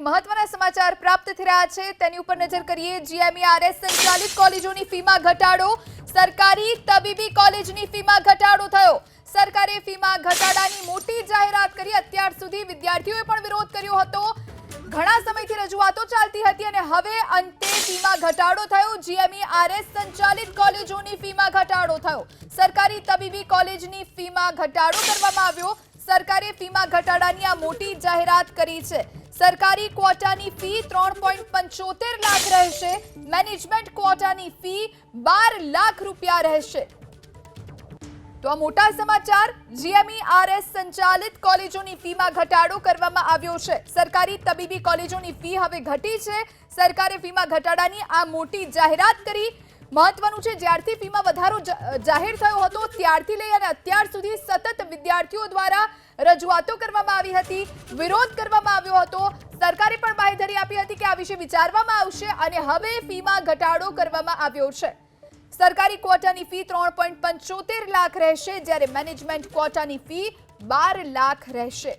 એક મહત્વના સમાચાર પ્રાપ્ત થઈ રહ્યા છે. તેની ઉપર નજર કરીએ જીએમઈઆરએસ સંચાલિત કોલેજોની ફીમાં ઘટાડો. સરકારી તબીબી કોલેજની ફીમાં ઘટાડો થયો. સરકારે ફીમાં ઘટાડાની મોટી જાહેરાત કરી. અત્યાર સુધી વિદ્યાર્થીઓએ પણ વિરોધ કર્યો હતો. ઘણા સમયથી રજૂઆતો ચાલતી હતી અને હવે અંતે ફીમાં ઘટાડો થયો. જીએમઈઆરએસ સંચાલિત કોલેજોની ફીમાં ઘટાડો થયો. સરકારી તબીબી કોલેજની ફીમાં ઘટાડો કરવામાં આવ્યો. સરકારે ફીમાં ઘટાડાની આ મોટી જાહેરાત કરી છે. સરકારી ક્વોટાની ફી ત્રણ પોઈન્ટ પંચોતેર લાખ રહેશે. મેનેજમેન્ટ ક્વોટાની ફી બાર લાખ રૂપિયા રહેશે. તો આ મોટા સમાચાર, જીએમઈઆરએસ સંચાલિત કોલેજોની ફીમાં ઘટાડો કરવામાં આવ્યો છે. સરકારી તબીબી કોલેજોની ફી હવે ઘટી છે. સરકારે ફીમાં ઘટાડાની આ મોટી જાહેરાત કરી. મહત્વનું છે, જ્યારથી ફીમાં વધારો જાહેર થયો હતો, ત્યારથી લઈ અને અત્યાર સુધી સતત વિદ્યાર્થીઓ દ્વારા રજૂઆતો કરવામાં આવી હતી, વિરોધ કરવામાં આવ્યો હતો. સરકારે પણ બાંહેધરી આપી હતી કે આ વિશે વિચારવામાં આવશે અને હવે ફીમાં ઘટાડો કરવામાં આવ્યો છે. સરકારી ક્વોટાની ફી ત્રણ પંચોતેર લાખ રહેશે, જ્યારે મેનેજમેન્ટ ક્વોટાની ફી બાર લાખ રહેશે.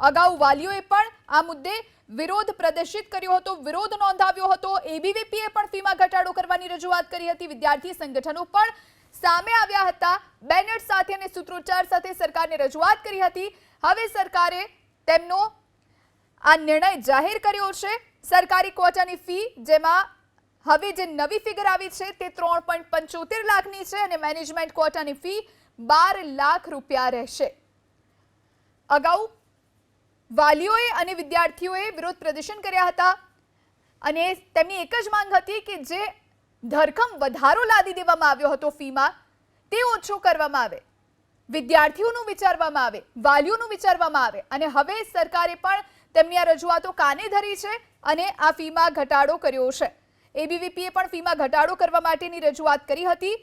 અગાઉ વાલીઓએ પણ આ મુદ્દે વિરોધ પ્રદર્શિત કર્યો હતો, વિરોધ નોંધાવ્યો હતો. એબીવીપીએ પણ ફીમાં ઘટાડો કરવાની રજૂઆત કરી હતી. વિદ્યાર્થી સંગઠનો પણ સામે આવ્યા હતા. બેનર સાથે અને સૂત્રોચ્ચાર સાથે સરકારને રજૂઆત કરી હતી. હવે સરકારે તેમનો આ નિર્ણય જાહેર કર્યો છે. સરકારી ક્વોટાની ફી, જેમાં હવે જે નવી ફિગર આવી છે તે ત્રણ પોઈન્ટ પંચોતેર લાખની છે અને મેનેજમેન્ટ ક્વોટાની ફી બાર લાખ રૂપિયા રહેશે. અગાઉ વાલીઓએ અને વિદ્યાર્થીઓએ વિરોધ પ્રદર્શન કર્યા હતા. અને તેમની એક જ માંગ હતી કે જે ધરખમ વધારો લાદી દેવામાં આવ્યો હતો ફીમાં. તે ઓછો કરવામાં આવે. વિદ્યાર્થીઓનું વિચારવામાં આવે, વાલીઓનું વિચારવામાં આવે અને હવે સરકારે પણ તેમની આ રજૂઆતો કાને ધરી છે અને આ ફીમાં ઘટાડો કર્યો છે. એબીવીપીએ પણ ફીમાં ઘટાડો કરવા માટેની રજૂઆત કરી હતી.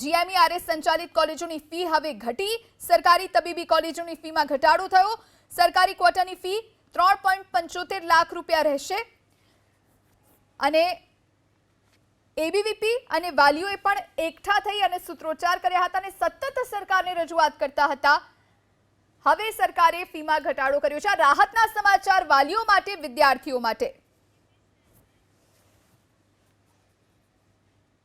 જીએમઈઆરએસ સંચાલિત કોલેજોની ફી હવે ઘટી, સરકારી તબીબી કોલેજોની ફીમાં ઘટાડો થયો. સરકારી ક્વોટાની ફી ત્રણ પોઈન્ટ પંચોતેર લાખ રૂપિયા રહેશે. અને એબીવીપી અને વાલીઓએ પણ એકઠા થઈ અને સૂત્રોચ્ચાર કર્યા હતા અને સતત સરકારને રજૂઆત કરતા હતા. હવે સરકારે ફીમાં ઘટાડો કર્યો છે. રાહતના સમાચાર વાલીઓ માટે, વિદ્યાર્થીઓ માટે.